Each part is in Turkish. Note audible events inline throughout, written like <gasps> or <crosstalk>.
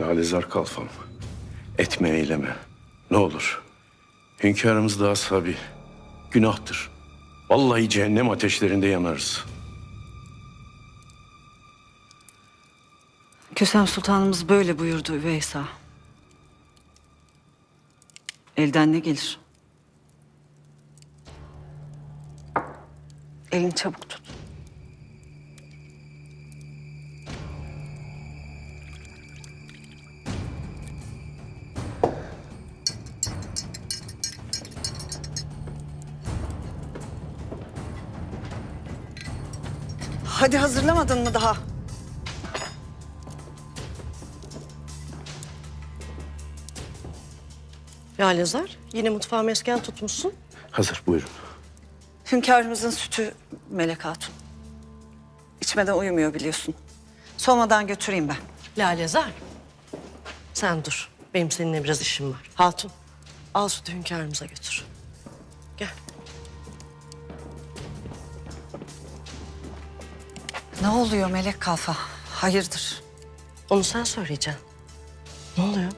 Lalezar kalfam. Etme eyleme. Ne olur. Hünkârımız da ashabi. Günahtır. Vallahi cehennem ateşlerinde yanarız. Kösem Sultanımız böyle buyurdu Üveysa. Elden ne gelir? Elini çabuk tut. Hadi hazırlamadın mı daha? Yalezar, yine mutfağı mesken tutmuşsun. Hazır buyurun. Hünkârımızın sütü Melek Hatun. İçmeden uyumuyor biliyorsun. Soğumadan götüreyim ben. Lalezar, sen dur. Benim seninle biraz işim var. Hatun, al sütü hünkârımıza götür. Ne oluyor Melek Kalfa? Hayırdır? Onu sen söyleyeceksin. Ne oluyor?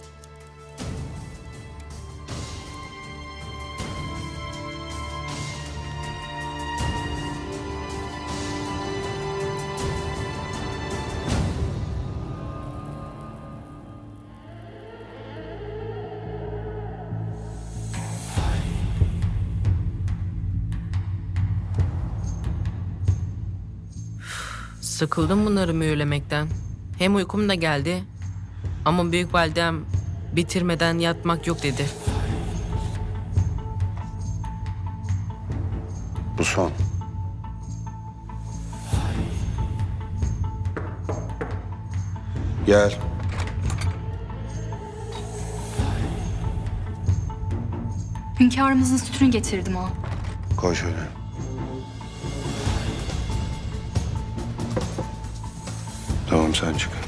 Sıkıldım bunları mühürlemekten. Hem uykum da geldi. Ama büyük validem bitirmeden yatmak yok dedi. Bu son. Gel. Hünkârımızın sütünü getirdim o. Koy şöyle. Tamam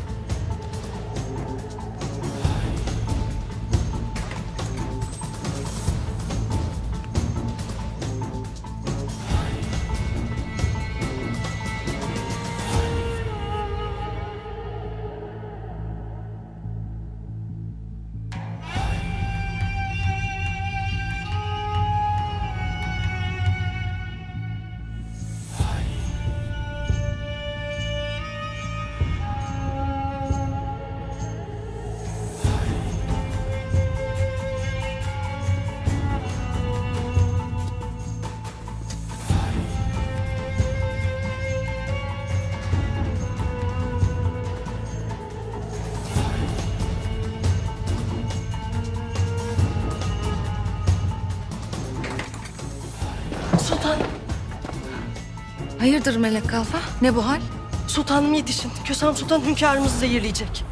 Hayırdır Melek Kalfa? Ne bu hal? sultanım yetişin. Kösem Sultan hünkârımızı zehirleyecek.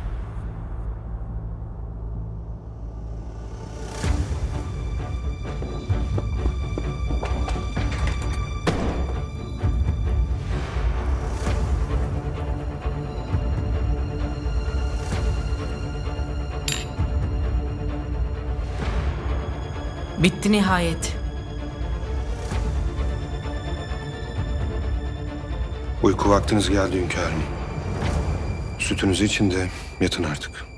Bitti nihayet. Uyku vaktiniz geldi hünkârım. Sütünüzü için de yatın artık.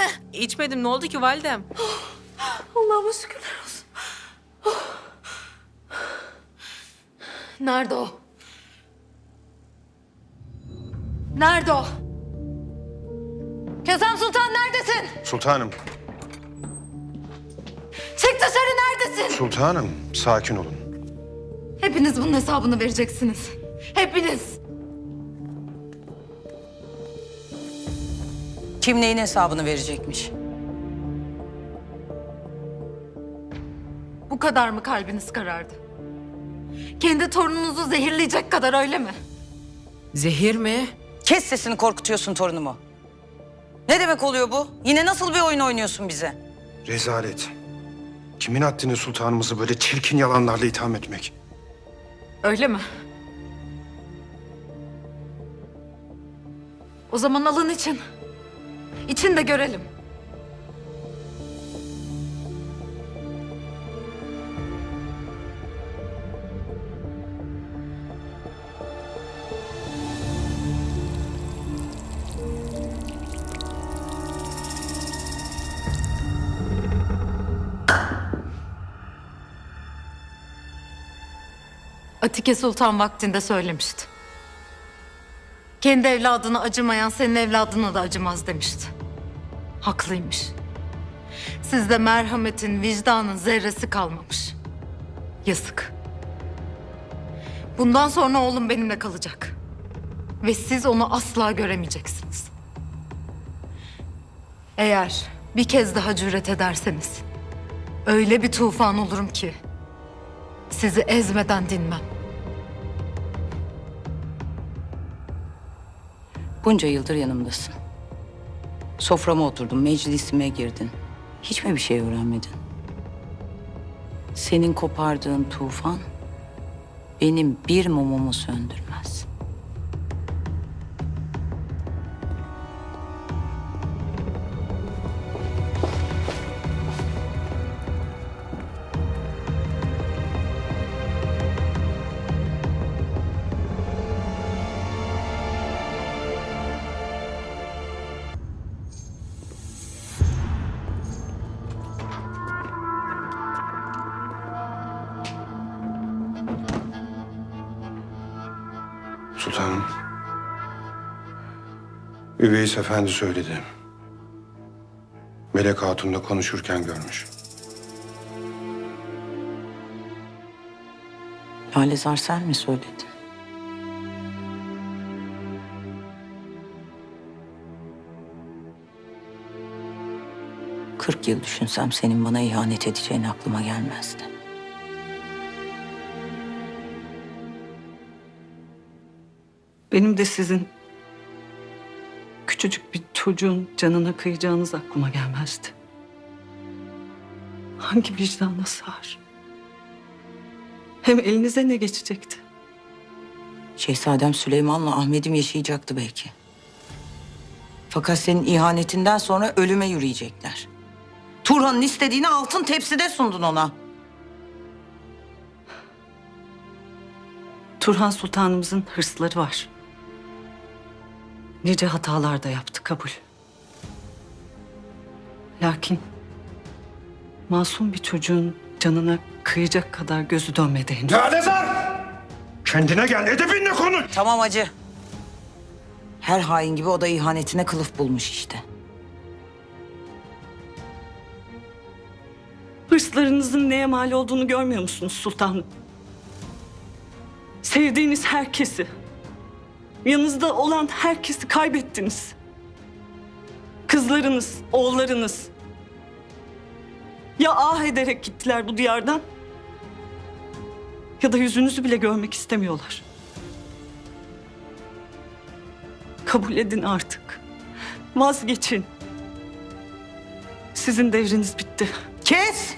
Mi? <laughs> İçmedim ne oldu ki validem? <gasps> Allah'ıma şükürler olsun. Oh. <gasps> Nerede o? Nerede o? Kezem Sultan neredesin? Sultanım, Çık dışarı neredesin? sultanım sakin olun. Hepiniz bunun hesabını vereceksiniz. Hepiniz. Kim neyin hesabını verecekmiş? Bu kadar mı kalbiniz karardı? Kendi torununuzu zehirleyecek kadar öyle mi? Zehir mi? Kes sesini korkutuyorsun torunumu. Ne demek oluyor bu? Yine nasıl bir oyun oynuyorsun bize? Rezalet. Kimin haddini sultanımızı böyle çirkin yalanlarla itham etmek? Öyle mi? O zaman alın için. İçin de görelim. Atike Sultan vaktinde söylemişti. Kendi evladına acımayan senin evladına da acımaz demişti. Haklıymış. Sizde merhametin, vicdanın zerresi kalmamış. Yazık. Bundan sonra oğlum benimle kalacak. Ve siz onu asla göremeyeceksiniz. Eğer bir kez daha cüret ederseniz... ...öyle bir tufan olurum ki... ...sizi ezmeden dinmem. Bunca yıldır yanımdasın. Soframa oturdun, meclisime girdin. Hiç mi bir şey öğrenmedin? Senin kopardığın tufan benim bir mumumu söndürmez. Sultanım. Üveys Efendi söyledi. Melek Hatun'la konuşurken görmüş. Lalezar sen mi söyledin? Kırk yıl düşünsem senin bana ihanet edeceğin aklıma gelmezdi. Benim de sizin küçücük bir çocuğun canına kıyacağınız aklıma gelmezdi. Hangi vicdanla sığar? Hem elinize ne geçecekti? Şehzadem Süleyman'la Ahmet'im yaşayacaktı belki. Fakat senin ihanetinden sonra ölüme yürüyecekler. Turhan'ın istediğini altın tepside sundun ona. Turhan Sultanımızın hırsları var. Nice hatalar da yaptı kabul. Lakin masum bir çocuğun canına kıyacak kadar gözü dönmedi henüz. Lalezar! Kendine gel, edebinle konuş! Tamam acı. Her hain gibi o da ihanetine kılıf bulmuş işte. Hırslarınızın neye mal olduğunu görmüyor musunuz sultanım? Sevdiğiniz herkesi, yanınızda olan herkesi kaybettiniz. Kızlarınız, oğullarınız. Ya ah ederek gittiler bu diyardan ya da yüzünüzü bile görmek istemiyorlar. Kabul edin artık. Vazgeçin. Sizin devriniz bitti. Kes!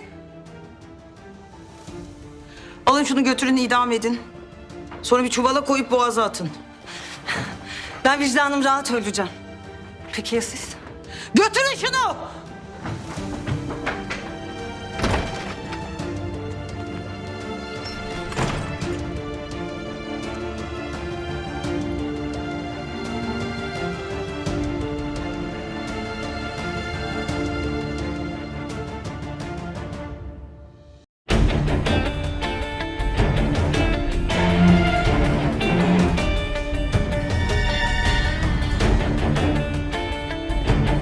Alın şunu götürün idam edin. Sonra bir çuvala koyup boğaza atın. Ben vicdanım rahat öleceğim. Peki ya siz? Götürün şunu!